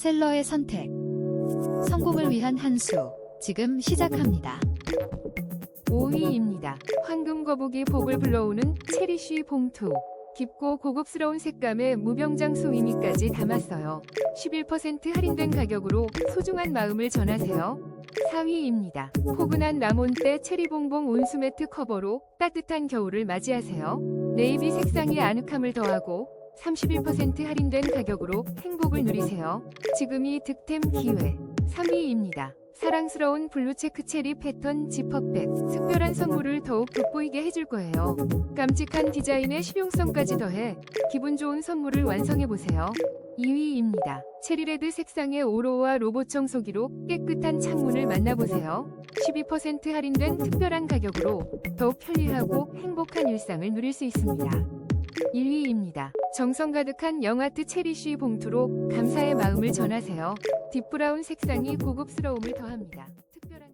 셀러의 선택. 성공을 위한 한 수. 지금 시작합니다. 5위입니다. 황금 거북이 복을 불러오는 체리쉬 봉투. 깊고 고급스러운 색감의 무병장수 의미까지 담았어요. 11% 할인된 가격으로 소중한 마음을 전하세요. 4위입니다. 포근한 라몬떼 체리봉봉 온수매트 커버로 따뜻한 겨울을 맞이하세요. 네이비 색상이 아늑함을 더하고 31% 할인된 가격으로 행복을 누리세요. 지금이 득템 기회. 3위입니다. 사랑스러운 블루체크 체리 패턴 지퍼백. 특별한 선물을 더욱 돋보이게 해줄 거예요. 깜찍한 디자인에 실용성까지 더해 기분 좋은 선물을 완성해보세요. 2위입니다. 체리레드 색상의 오로와 로봇 청소기로 깨끗한 창문을 만나보세요. 12% 할인된 특별한 가격으로 더욱 편리하고 행복한 일상을 누릴 수 있습니다. 1위입니다. 정성 가득한 영아트 체리쉬 봉투로 감사의 마음을 전하세요. 딥브라운 색상이 고급스러움을 더합니다. 특별한